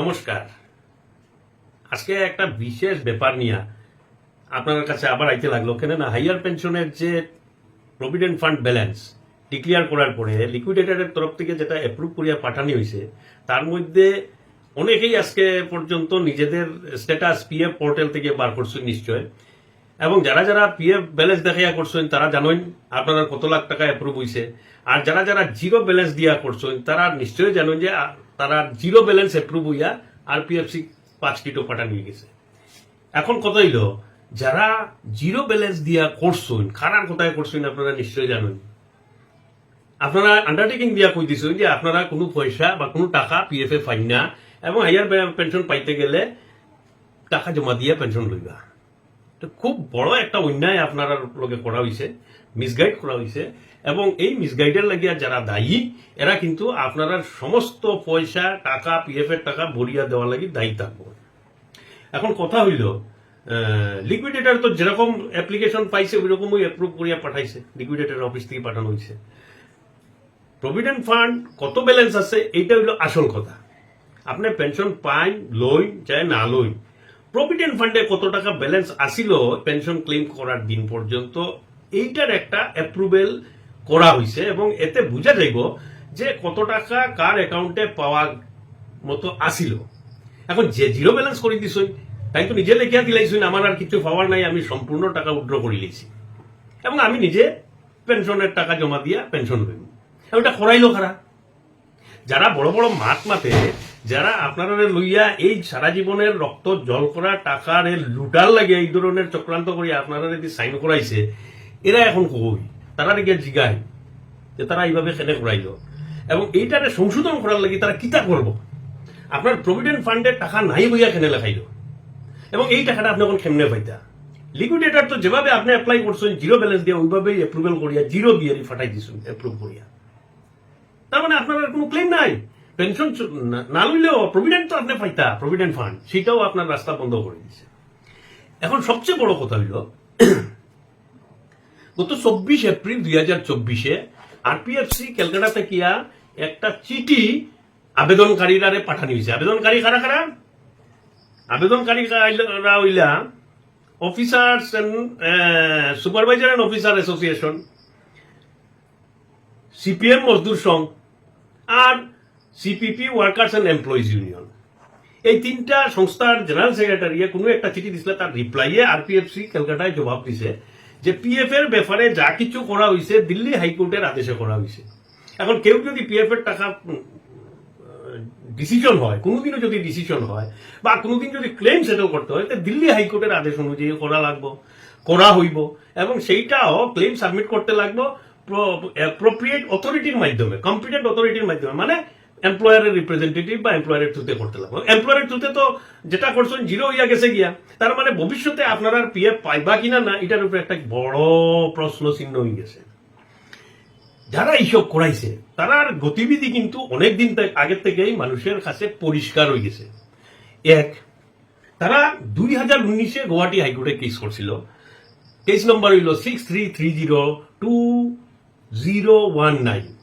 নমস্কার। আজকে একটা বিশেষ ব্যাপার নিয়ে আপনার কাছে আবার আইতে লাগল কেন না হাইয়ার পেনশনের যে প্রভিডেন্ট ফান্ড ব্যালেন্স ডিক্লিয়ার করার পরে লিকুইডেটরের তরফ থেকে যেটা অ্যাপ্রুভ করিয়া পাঠানি হয়েছে তার মধ্যে অনেকেই আজকে পর্যন্ত নিজেদের স্ট্যাটাস পিএফ পোর্টাল থেকে বার করছেন নিশ্চয়, এবং যারা যারা পিএফ ব্যালেন্স দেখাইয়া করছেন, তারা জানেন আপনারা কত লাখ টাকা অ্যাপ্রুভ হয়েছে আর যারা যারা জিরো ব্যালেন্স দিয়া করছেন, তারা নিশ্চয়ই জানেন যে তারা জিরো ব্যালেন্স অ্যাপ্রুভ হইয়া আর পিএফসি পাঁচ কিটো পাঠানো হয়ে গেছে। এখন কত হইল, যারা জিরো ব্যালেন্স দিয়া করছেন খারার কোথায় করছেন আপনারা নিশ্চয়ই জানেন। আপনারা আন্ডারটেকিং দিয়া কই দিছেন যে আপনারা কোনো পয়সা বা কোনো টাকা পিএফ এ পাই না, এবং হাইয়ার পেনশন পাইতে গেলে টাকা জমা দিয়ে পেনশন লইবা। তো খুব বড় একটা অন্যায় আপনার লগে করা হয়েছে মিসগাইড করা হয়েছে এবং এই মিসগাইডের লাগিয়া যারা দায়ী, এরা কিন্তু আপনারা সমস্ত পয়সা, টাকা পিএফ এর টাকা ভরিয়া দেওয়ার লাগি দায়ী থাকব। এখন কথা হইল লিকুইডেটার তো যেরকম অ্যাপ্লিকেশন পাইছে ওই রকমই অ্যাপ্রুভ করিয়া পাঠাইছে লিকুইডেটার অফিস থেকে পাঠানো হয়েছে প্রভিডেন্ট ফান্ড কত ব্যালেন্স আছে, এইটা হইল আসল কথা। আপনি পেনশন পাইন, লইন, চাই না লইন। প্রভিডেন্ট ফান্ডে কত টাকা ব্যালেন্স আসিল পেনশন ক্লেম করার দিন পর্যন্ত, এইটার একটা অ্যাপ্রুভেল করা হয়েছে এবং এতে বোঝা যাইব যে কত টাকা কার অ্যাকাউন্টে পাওয়া মতো আসিল এখন যে জিরো ব্যালেন্স করে দিছই, তাই তো নিজে লেখিয়া দিলাইছুন আমার আর কিছু পাওয়ার নাই, আমি সম্পূর্ণ টাকা উইড্র করে লিছি এবং আমি নিজে পেনশনের টাকা জমা দিয়া পেনশন লইব ওটা করাইলো খারা যারা বড় বড় মাত মাতে, যারা আপনারা লইয়া এই সারা জীবনের রক্ত জল করা টাকার লুটার লাগে, এই ধরনের চক্রান্ত করে আপনারা যদি সাইন করাইছে, এরা এখন কই? তারা গিয়ে জিগায় যে তারা এইভাবে খেলে করাইল এবং এইটারে সংশোধন করার লাগি তারা কিতা করব? আপনার প্রভিডেন্ট ফান্ডের টাকা নাই বইয়া খেনে লেখাইল। এবং এই টাকাটা আপনি এখন খেমনে পাইতা? লিকুইডেটার তো যেভাবে আপনি অ্যাপ্লাই করছেন জিরো ব্যালেন্স দিয়ে ওইভাবেই অ্যাপ্রুভেল করিয়া জিরো দিয়ে ফাটাই দিছেন অ্যাপ্রুভ করিয়া। তার মানে আপনার কোনো ক্লেম নাই। পেনশন না- না লইলেও প্রভিডেন্ট তো আপনি পাইতা প্রভিডেন্ট ফান্ড সেটাও আপনার রাস্তা বন্ধ করে দিছে। এখন সবচেয়ে বড় কথা হইল গত চব্বিশ এপ্রিল দুই হাজার চব্বিশে আরপিএফসি ক্যালকাটা থেকে একটা চিঠি আবেদনকারীরা পাঠানো হয়েছে আবেদনকারী কারা কারা? আবেদনকারীরা হইলা? Officers supervisor and officer association, CPM মজদুর সংঘ, আর CPP workers and employees union. এই তিনটা সংস্থার জেনারেল সেক্রেটারি কোনো একটা চিঠি দিছিল, তার রিপ্লাইয়ে আরপিএফসি ক্যালকাটায় জবাব দিছে। যে পিএফ এর ব্যাপারে যা কিছু করা হয়েছে দিল্লি হাইকোর্টের আদেশে করা হয়েছে এখন কেউ যদি পিএফ এর টাকা ডিসিশন হয়, কোনোদিনও যদি ডিসিশন হয়, বা কোনোদিন যদি ক্লেম সেটেল করতে হয়, তো দিল্লি হাইকোর্টের আদেশ অনুযায়ী করা লাগবো, করা হইব, এবং সেইটাও ক্লেম সাবমিট করতে লাগবো অ্যাপ্রোপ্রিয়েট অথরিটির মাধ্যমে কম্পিটেন্ট অথরিটির মাধ্যমে। মানে এমপ্লয়ারের রিপ্রেজেন্টেটিভ বা এমপ্লয়ারের থ্রুতে করতে লাগবে এমপ্লয়ারের থ্রুতে তো যেটা করছেন জিরো হইয়া গেছে গিয়া। তার মানে ভবিষ্যতে আপনারা পিএফ পাইবা কিনা না, এটার উপরে একটা বড় প্রশ্ন চিহ্ন হয়ে গেছে। যারা এইসব করাইছে তারার গতিবিধি কিন্তু অনেকদিন আগের থেকেই মানুষের কাছে পরিষ্কার হয়ে গেছে। এক, তারা দুই হাজার উনিশে গুয়াহাটি হাইকোর্টে কেস করছিল। কেস নম্বর হইল six three three zero two zero one nine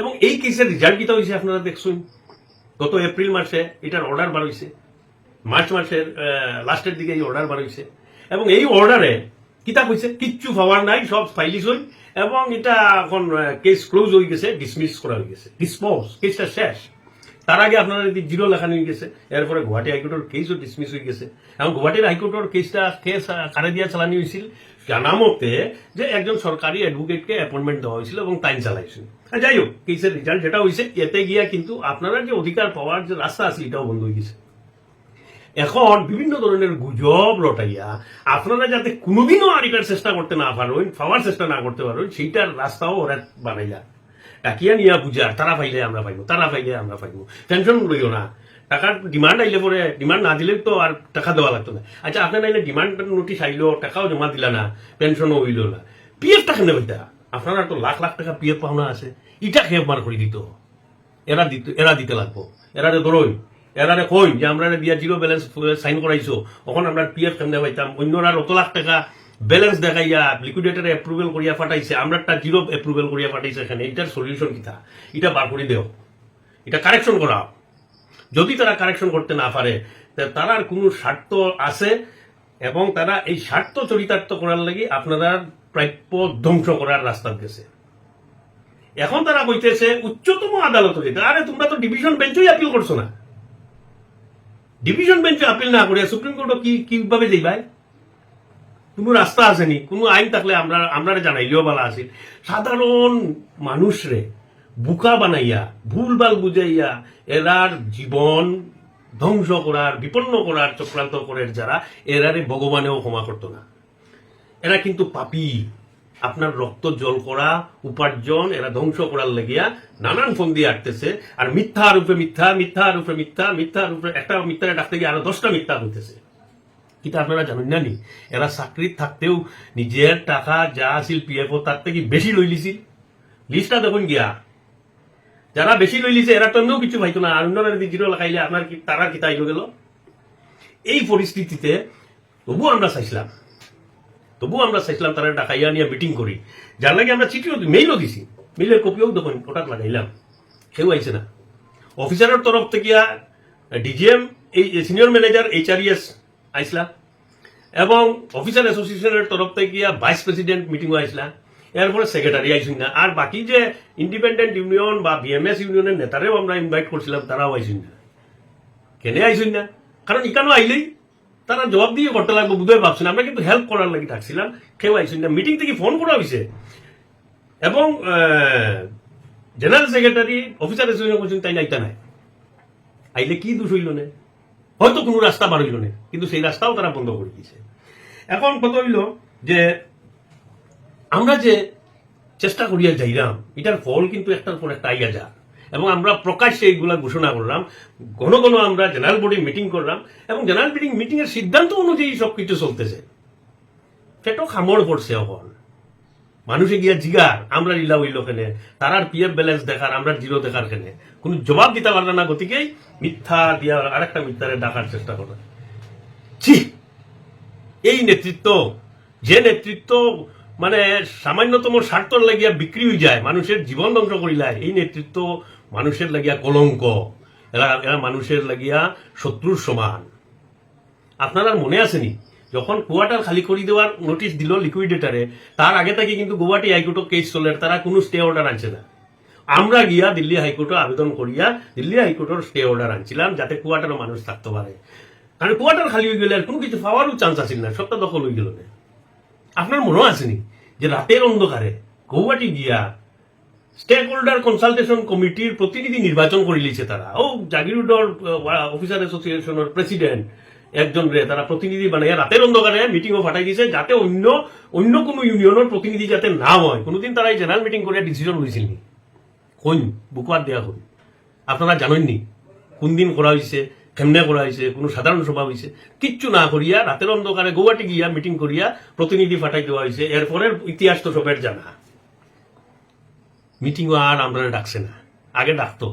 এবং এই কেসের রেজাল্ট কিতা হয়েছে আপনারা দেখছেন। গত এপ্রিল মাসে এটার অর্ডার বার হয়েছে মার্চ মাসের লাস্টের দিকে এই অর্ডার বার হয়েছে এবং এই অর্ডারে কিতা কইছে কিচ্ছু পাওয়ার নাই, সব ফাইলিস হই এবং এটা এখন কেস ক্লোজ হয়ে গেছে ডিসমিস করা হয়ে গেছে। ডিসপোজ কেসটা শেষ। তার আগে আপনারা যদি জিরো লেখানো হয়ে গেছে, এরপরে গুয়াহাটি হাইকোর্টের কেসও ডিসমিস হয়ে গেছে। এবং গুয়াহাটির হাইকোর্টের কেসটা কেস কারে দিয়া চালানি হয়েছিল জানা মতে যে একজন সরকারি অ্যাডভোকেটকে অ্যাপয়েন্টমেন্ট দেওয়া হয়েছিল এবং টাইম চালাইছিল। যাই হোক কেসের রেজাল্ট যেটা হয়েছে, এতে গিয়া কিন্তু আপনারা যে অধিকার পাওয়ার যে রাস্তা আছে, এটাও বন্ধ হয়ে গেছে। এখন বিভিন্ন ধরনের গুজব রটাইয়া আপনারা যাতে কোনোদিনও আর এটার চেষ্টা করতে না পারেন, পাওয়ার চেষ্টা না করতে পারেন, সেইটার রাস্তাও ওরা বানাইয়া। ডাকিয়া নিয়া বুঝার, তারা পাইলে আমরা পাইবো, তারা পাইলে আমরা পাইবো। টেনশন লইও না। টাকার ডিমান্ড আইলে পরে ডিমান্ড না দিলে তো আর টাকা দেওয়া লাগতো না। আচ্ছা আপনার নাইলে ডিমান্ড নোটিশ আইলো টাকাও জমা দিলা না পেনশনও হইল না পিএফ টাকা নেবে আপনারা তো লাখ লাখ টাকা পিএফ পাওনা আছে। ইটা খেয়ে বার করে দিত। এরা দিতে এরা দিতে লাগবো। এরা ধরুন এরারে কই যে আমরা দিয়া জিরো ব্যালেন্স সাইন করাইছো তখন আমরা পিএফ কেমনে পাইতাম? অন্যরা অত লাখ টাকা ব্যালেন্স দেখাইয়া লিকুইডেটারে অ্যাপ্রুভেল করিয়া পাঠাইছে আমরাটা জিরো অ্যাপ্রুভেল করিয়া পাঠাইছে এখানে। এটার সলিউশন কিতা এটা বার করে দেও এটা কারেকশন করা যদি তারা কারেকশন করতে না পারে, তা তারার কোনো স্বার্থ আছে এবং তারা এই স্বার্থ চরিতার্থ করার লাগি আপনারা প্রাপ্য ধ্বংস করার রাস্তা গেছে এখন তারা কইতেছে, উচ্চতম আদালত যেতে আরে তোমরা তো ডিভিশন বেঞ্চই আপিল করছ না। ডিভিশন বেঞ্চে আপিল না করে সুপ্রিম কোর্টও কি, কীভাবে যাইবাই কোনো রাস্তা আসেনি। কোনো আইন থাকলে আমরা আমরা জানাইলেও বলা আছে। সাধারণ মানুষরে বুকা বানাইয়া, ভুল ভুলভাল বুঝাইয়া এরার জীবন ধ্বংস করার, বিপন্ন করার চক্রান্ত করার যারা, এরারে ভগবানেও ক্ষমা করতো না। এরা কিন্তু পাপী। আপনার রক্ত জল করা উপার্জন এরা ধ্বংস করার লাগিয়া নানান ফোন দিয়ে আটতেছে। আর মিথ্যা রূপে মিথ্যা মিথ্যা রূপে মিথ্যা মিথ্যা রূপে একটা মিথ্যা ডাকতে গিয়ে আরও দশটা মিথ্যা হইতেছে কিন্তু আপনারা জানেন না নি? এরা চাকরিত থাকতেও নিজের টাকা, যা আছিল পিএফ তার থেকে বেশি লই লিছিল লিস্টটা দেখুন গিয়া। যারা বেশি লই লিছে এরা তো অন্যও কিছু পাইতো না। অন্যরা যদি জিরো লাগাইলে আপনার কি তারা কি তাইলো গেল। এই পরিস্থিতিতে তবুও আমরা চাইছিলাম। তবুও আমরা চাইছিলাম তারা ডাকাইয়া নিয়ে মিটিং করি যার লাগে আমরা চিঠিও মেইলও দিছি। মেইলের কপিও দেখুন ওটা লাগাইলাম। সেও আইছে না। অফিসারের তরফ থেকে ডিজিএম, এই সিনিয়র ম্যানেজার এইচআরইএস আইসলা এবং অফিসার অ্যাসোসিয়েশনের তরফ থেকে ভাইস প্রেসিডেন্ট মিটিং আইসলা এরপরে সেক্রেটারি আইসুন না। আর বাকি যে ইন্ডিপেন্ডেন্ট ইউনিয়ন বা বিএমএস ইউনিয়নের নেতারেও আমরা ইনভাইট করছিলাম, তারাও আইসুন না। কেনে আইসুন না? কারণ ইকানো আইলেই তারা জবাব দিয়ে করতে লাগবে বুধহয় ভাবছেন। আমরা কিন্তু হেল্প করার লাগি থাকছিলাম, কেউ আইসুন না। মিটিং থেকে ফোন করা হয়েছে এবং জেনারেল সেক্রেটারি অফিসার করছেন তাই নাইতা নাই। আইলে কি দোষ হইল না? হয়তো কোনো রাস্তা বার হইল না, কিন্তু সেই রাস্তাও তারা বন্ধ করে দিয়েছে। এখন কত হইল যে আমরা যে চেষ্টা করিয়া যাইলাম এটার ফল কিন্তু একটার পর একটা আইয়া যা এবং আমরা প্রকাশ্যে এইগুলা ঘোষণা করলাম, ঘন ঘন আমরা জেনারেল বডি মিটিং করলাম, এবং জেনারেল মিটিং মিটিং এর সিদ্ধান্ত অনুযায়ী সবকিছু চলতেছে। সেটাও খামড় পড়ছে এখন মানুষে গিয়া জিগার, আমরা লীলা হইল কেনে, তারার পিএফ ব্যালেন্স দেখার, আমরা জিরো দেখার কেনে। কোনো জবাব দিতে পারবে না গতিকেই মিথ্যা দিয়া আরেকটা মিথ্যারে ডাকার চেষ্টা করে ছি! এই নেতৃত্ব, যে নেতৃত্ব মানে সামান্যতম স্বার্থর লাগিয়া বিক্রি হয়ে যায়, মানুষের জীবন ধ্বংস করিলায় এই নেতৃত্ব মানুষের লাগিয়া কলঙ্ক, এরা এরা মানুষের লাগিয়া শত্রুর সমান। আপনার মনে আসেনি যখন কোয়ার্টার খালি করে দেওয়ার নোটিশ দিল লিকুইডেটারে তার আগে থেকে কিন্তু গুয়াহাটি হাইকোর্টও কেস চলে, তারা কোনো স্টে অর্ডার আনছে না। আমরা গিয়া দিল্লি হাইকোর্টে আবেদন করিয়া দিল্লি হাইকোর্টের স্টে অর্ডার আনছিলাম যাতে কোয়ার্টারে মানুষ থাকতে পারে। কারণ কোয়ার্টার খালি হয়ে গেলে আর কোনো কিছু পাওয়ারও চান্স আছিল না সবটা দখল হয়ে গেল না। আপনার মনে আসেনি যে রাতের অন্ধকারে গৌহাটি গিয়া স্টেক হোল্ডার কনসালটেশন কমিটির প্রতিনিধি নির্বাচন করে লিছে তারা। ও জাগিরুডর অফিসার অ্যাসোসিয়েশনের প্রেসিডেন্ট একজন রে, তারা প্রতিনিধি বানাইয়া রাতের অন্ধকারে মিটিংও ফাটাই দিছে যাতে অন্য অন্য কোনো ইউনিয়নের প্রতিনিধি যাতে না হয়। কোনোদিন তারা এই জেনারেল মিটিং করে ডিসিশন লইছিল নি কইন বুকুয়ার দেওয়া হই আপনারা জানেননি কোন দিন করা হয়েছে কেমনে করা হয়েছে, কোনো সাধারণ সভা হয়েছে, কিচ্ছু না করিয়া, রাতের অন্ধকারে গৌহাটি গিয়া মিটিং করিয়া প্রতিনিধি ফাটাই দেওয়া হয়েছে। এরপরের ইতিহাস তো সবের জানা। মিটিংও আর আমরা ডাকছে না। আগে ডাকতো।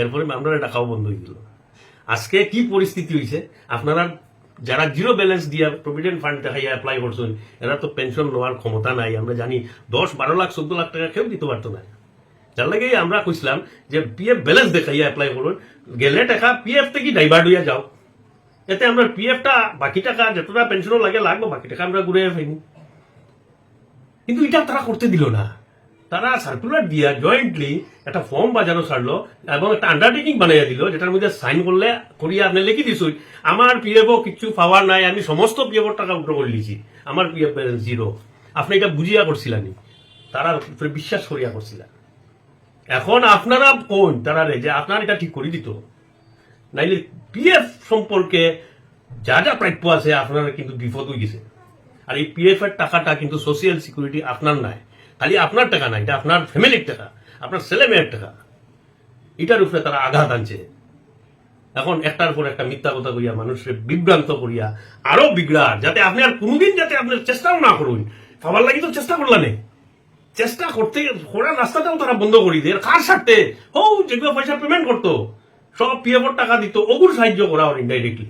এরপরে আমরা ডাকাও বন্ধ হয়ে গেল। আজকে কি পরিস্থিতি হয়েছে? আপনারা যারা জিরো ব্যালেন্স দিয়া প্রভিডেন্ট ফান্ড দেখাইয়া অ্যাপ্লাই করছেন, এরা তো পেনশন নেওয়ার ক্ষমতা নাই। আমরা জানি দশ বারো লাখ, চোদ্দ লাখ টাকা কেউ দিতে পারতো না। যার লাগে আমরা কইছিলাম যে পিএফ ব্যালেন্স দেখাইয়া অ্যাপ্লাই করুন। গেলে টাকা পিএফ থেকে ডাইভার্ট হইয়া যাও। এতে আমরা পিএফটা বাকি টাকা, যতটা পেনশনও লাগে লাগবো, বাকি টাকা আমরা ঘুরে ফেলি কিন্তু এটা তারা করতে দিল না। তারা সার্কুলার দিয়া জয়েন্টলি একটা ফর্ম বাজারও ছাড়লো এবং একটা আন্ডারটেকিং বানাইয়া দিল, যেটার মধ্যে সাইন করলে, করিয়া আপনি লিখি দিছুই, আমার পিএফও কিছু পাওয়ার নাই, আমি সমস্ত পিএফর টাকা উঠ্র করে লিছি আমার পিএফ ব্যালেন্স জিরো আপনি এটা বুঝিয়া করছিলানি তারা বিশ্বাস করিয়া করছিলেন। এখন আপনারা কোন? তারা যে আপনার এটা ঠিক করে দিত। নাইলে পিএফ সম্পর্কে যা যা প্রাপ্য আছে আপনারা কিন্তু বিপদ হয়ে গেছে। আর এই পিএফ এর টাকাটা কিন্তু সোশিয়াল সিকিউরিটি আপনার নাই। খালি আপনার টাকা না, এটা আপনার ফ্যামিলির টাকা, আপনার ছেলে মেয়ের টাকা। এটার উপরে তারা আঘাত আনছে। এখন একটার পর একটা মিথ্যা কথা কইয়া মানুষের বিভ্রান্ত করিয়া, আরও বিগড়ার যাতে আপনি আর কোনোদিন যাতে আপনার চেষ্টাও না করুন। খাবার লাগি তো চেষ্টা করলানে চেষ্টা করতে করার রাস্তাটাও তারা বন্ধ করে দিয়ে। কার স্বার্থে? ও যেগুলো পয়সা পেমেন্ট করতো, সব পিএফর টাকা দিত, ওগুর সাহায্য করা ওর ইনডাইরেক্টলি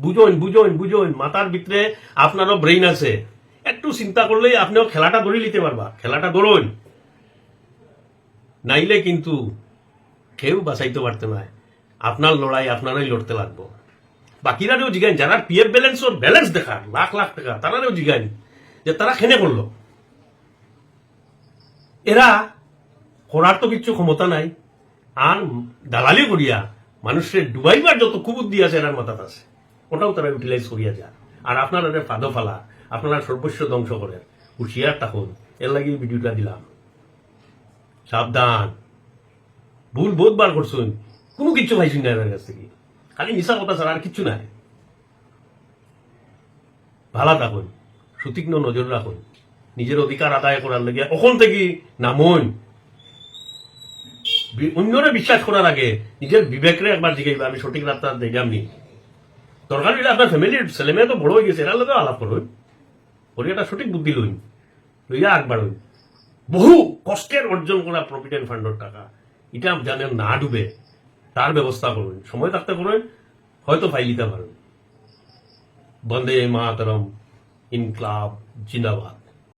বুঝোন বুঝোন বুঝোন, মাথার ভিতরে আপনারও ব্রেইন আছে। একটু চিন্তা করলেই আপনিও খেলাটা ধরে নিতে পারবা। খেলাটা ধরুন। নাইলে কিন্তু কেউ বাঁচাইতে পারতে না। আপনার লড়াই, আপনারাই লড়তে লাগবো। বাকিরারেও জিগাইন, যারা পিএফ ব্যালেন্স ওর ব্যালেন্স দেখার লাখ লাখ টাকা তারারেও জিগাইন যে তারা খেনে করল। এরা করার তো কিচ্ছু ক্ষমতা নাই। আর দালালি করিয়া মানুষের ডুবাইবার যত কুবুদ্ধি আছে এরার মাথাত আছে, ওটাও তারা ইউটিলাইজ করিয়া যায়। আর আপনারা ফাদো ফালা আপনারা সর্বস্ব ধ্বংস করেন, হুশিয়ার থাকুন, এর লাগি ভিডিওটা দিলাম। সাবধান। ভুল বহুতবার করছুন, কোনো কিচ্ছু পাইছুন না এর কাছ থেকে। খালি মিশা কথা ছাড়া আর কিচ্ছু নাই। ভালো থাকুন, সুতীক্ষ্ণ নজর রাখুন। নিজের অধিকার আদায় করার লাগে। ওখান থেকে নামুন অন্যরে বিশ্বাস করার আগে নিজের বিবেকরে একবার জিগাইবা আমি সঠিক রাস্তা দেখাম নি। দরকার হলে আপনার ফ্যামিলির ছেলে মেয়ে তো বড় হয়ে গেছে, এরা লোক আলাপ করুন। ওর একটা সঠিক বুদ্ধি লইন। লইয়া আগ বহু কষ্টের অর্জন করা প্রভিডেন্ট ফান্ডের টাকা। এটা জানেন না ডুবে। তার ব্যবস্থা করুন। সময় থাকতে করুন। হয়তো ফাইল দিতে পারেন। বন্দে মাতরম। ইনকলাব, জিন্দাবাদ।